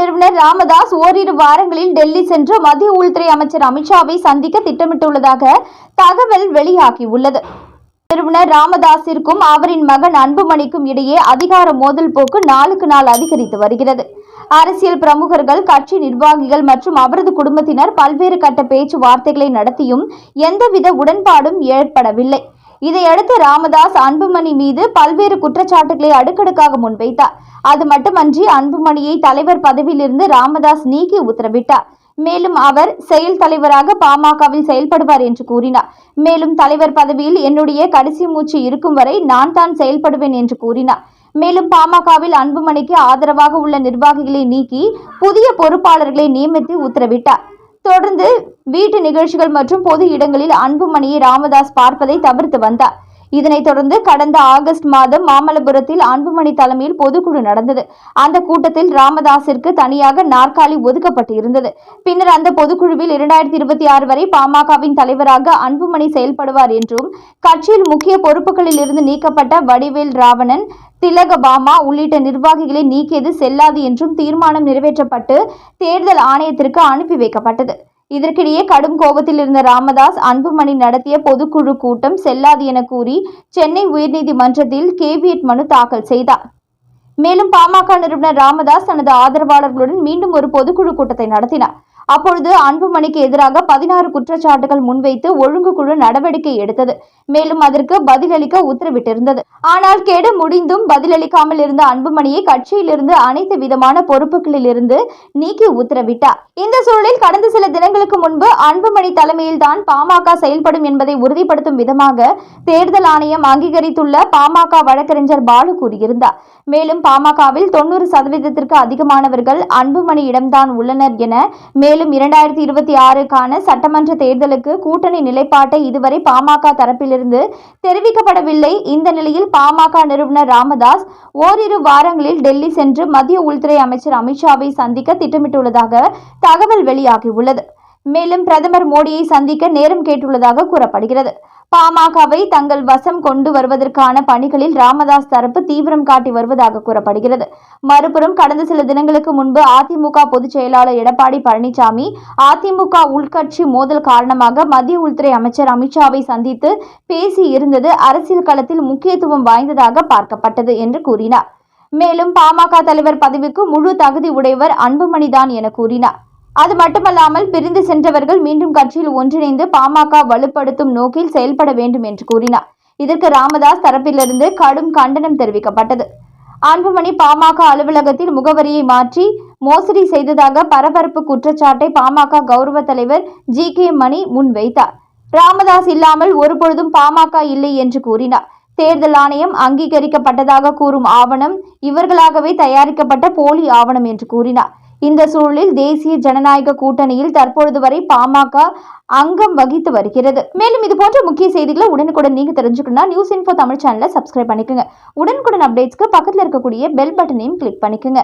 நிறுவனர் ராமதாஸ் ஓரிரு வாரங்களில் டெல்லி சென்று மத்திய உள்துறை அமைச்சர் அமித்ஷாவை சந்திக்க திட்டமிட்டுள்ளதாக தகவல் வெளியாகியுள்ளது. நிறுவனர் ராமதாஸிற்கும் அவரின் மகன் அன்புமணிக்கும் இடையே அதிகார மோதல் போக்கு நாளுக்கு நாள் அதிகரித்து வருகிறது. அரசியல் பிரமுகர்கள் கட்சி நிர்வாகிகள் மற்றும் அவரது குடும்பத்தினர் பல்வேறு கட்ட பேச்சுவார்த்தைகளை நடத்தியும் எந்தவித உடன்பாடும் ஏற்படவில்லை. இதையடுத்து ராமதாஸ் அன்புமணி மீது பல்வேறு குற்றச்சாட்டுகளை அடுக்கடுக்காக முன்வைத்தார். அது மட்டுமன்றி அன்புமணியை தலைவர் பதவியிலிருந்து ராமதாஸ் நீக்கி உத்தரவிட்டார். மேலும் அவர் செயல் தலைவராக பாமகவில் செயல்படுவார் என்று கூறினார். மேலும் தலைவர் பதவியில் என்னுடைய கடைசி மூச்சு இருக்கும் வரை நான் தான் செயல்படுவேன் என்று கூறினார். மேலும் பாமகவில் அன்புமணிக்கு ஆதரவாக உள்ள நிர்வாகிகளை நீக்கி புதிய பொறுப்பாளர்களை நியமித்து உத்தரவிட்டார். தொடர்ந்து வீட்டு நிகழ்ச்சிகள் மற்றும் பொது இடங்களில் அன்புமணியை ராமதாஸ் பார்ப்பதை தவிர்த்து வந்தார். இதனைத் தொடர்ந்து கடந்த ஆகஸ்ட் மாதம் மாமல்லபுரத்தில் அன்புமணி தலைமையில் பொதுக்குழு நடந்தது. அந்த கூட்டத்தில் ராமதாசிற்கு தனியாக நாற்காலி ஒதுக்கப்பட்டு இருந்தது பின்னர் அந்த பொதுக்குழுவில் இரண்டாயிரத்தி இருபத்தி ஆறு வரை பாமகவின் தலைவராக அன்புமணி செயல்படுவார் என்றும் கட்சியில் முக்கிய பொறுப்புகளில் இருந்து நீக்கப்பட்ட வடிவேல் ராவணன் திலகபாமா உள்ளிட்ட நிர்வாகிகளை நீக்கியது செல்லாது என்றும் தீர்மானம் நிறைவேற்றப்பட்டு தேர்தல் ஆணையத்திற்கு அனுப்பி வைக்கப்பட்டது. இதற்கிடையே கடும் கோபத்தில் இருந்த ராமதாஸ் அன்புமணி நடத்திய பொதுக்குழு கூட்டம் செல்லாது என கூறி சென்னை உயர்நீதிமன்றத்தில் கேவியட் மனு தாக்கல் செய்தார். மேலும் பாமக நிறுவனர் ராமதாஸ் தனது ஆதரவாளர்களுடன் மீண்டும் ஒரு பொதுக்குழு கூட்டத்தை நடத்தினார். அப்பொழுது அன்புமணிக்கு எதிராக பதினாறு குற்றச்சாட்டுகள் முன்வைத்து ஒழுங்கு குழு நடவடிக்கை எடுத்தது. மேலும் அதற்கு பதிலளிக்க உத்தரவிட்டிருந்தது. ஆனால் கெடு முடிந்தும் பதிலளிக்காமல் இருந்த அன்புமணியை கட்சியிலிருந்து அனைத்து விதமான பொறுப்புகளில் இருந்து நீக்கி உத்தரவிட்டார். இந்த சூழலில் கடந்த சில தினங்களுக்கு முன்பு அன்புமணி தலைமையில்தான் பாமக செயல்படும் என்பதை உறுதிப்படுத்தும் விதமாக தேர்தல் ஆணையம் அங்கீகரித்துள்ள பாமக வழக்கறிஞர் பாலு கூறியிருந்தார். மேலும் பாமகவில் தொண்ணூறு சதவீதத்திற்கு அதிகமானவர்கள் அன்புமணியிடம்தான் உள்ளனர் என மேலும் மேலும் இரண்டாயிரத்தி இருபத்தி ஆறுக்கான சட்டமன்ற தேர்தலுக்கு கூட்டணி நிலைப்பாட்டை இதுவரை பாமக தரப்பிலிருந்து தெரிவிக்கப்படவில்லை. இந்த நிலையில் பாமக நிறுவனர் ராமதாஸ் ஓரிரு வாரங்களில் டெல்லி சென்று மத்திய உள்துறை அமைச்சர் அமித்ஷாவை சந்திக்க திட்டமிட்டுள்ளதாக தகவல் வெளியாகியுள்ளது. மேலும் பிரதமர் மோடியை சந்திக்க நேரம் கேட்டுள்ளதாக கூறப்படுகிறது. பாமகவை தங்கள் வசம் கொண்டு வருவதற்கான பணிகளில் ராமதாஸ் தரப்பு தீவிரம் காட்டி வருவதாக கூறப்படுகிறது. மறுபுறம் கடந்த சில தினங்களுக்கு முன்பு அதிமுக பொதுச் செயலாளர் எடப்பாடி பழனிசாமி அதிமுக உள்கட்சி மோதல் காரணமாக மத்திய உள்துறை அமைச்சர் அமித்ஷாவை சந்தித்து பேசி இருந்தது அரசியல் களத்தில் முக்கியத்துவம் வாய்ந்ததாக பார்க்கப்பட்டது என்று கூறினார். மேலும் பாமக தலைவர் பதவிக்கு முழு தகுதி உடையவர் அன்புமணிதான் என கூறினார். அது மட்டுமல்லாமல் பிரிந்து சென்றவர்கள் மீண்டும் கட்சியில் ஒன்றிணைந்து பாமக வலுப்படுத்தும் நோக்கில் செயல்பட வேண்டும் என்று கூறினார். இதற்கு ராமதாஸ் தரப்பிலிருந்து கடும் கண்டனம் தெரிவிக்கப்பட்டது. அன்புமணி பாமக அலுவலகத்தில் முகவரியை மாற்றி மோசடி செய்ததாக பரபரப்பு குற்றச்சாட்டை பாமக கௌரவ தலைவர் ஜி. கே. மணி முன்வைத்தார். ராமதாஸ் இல்லாமல் ஒருபொழுதும் பாமக இல்லை என்று கூறினார். தேர்தல் ஆணையம் அங்கீகரிக்கப்பட்டதாக கூறும் ஆவணம் இவர்களாகவே தயாரிக்கப்பட்ட போலி ஆவணம் என்று கூறினார். இந்த சூழலில் தேசிய ஜனநாயக கூட்டணியில் தற்பொழுது வரை பாமக அங்கம் வகித்து வருகிறது. மேலும் இது போன்ற முக்கிய செய்திகளை உடனுக்குடன் நீங்க தெரிஞ்சுக்கணும்னா நியூஸ் இன்ஃபோ தமிழ் சேனலை சப்ஸ்கிரைப் பண்ணிக்கோங்க. உடனுக்குடன் அப்டேட்ஸ்க்கு பக்கத்தில் இருக்கக்கூடிய பெல் பட்டனையும் கிளிக் பண்ணிக்கோங்க.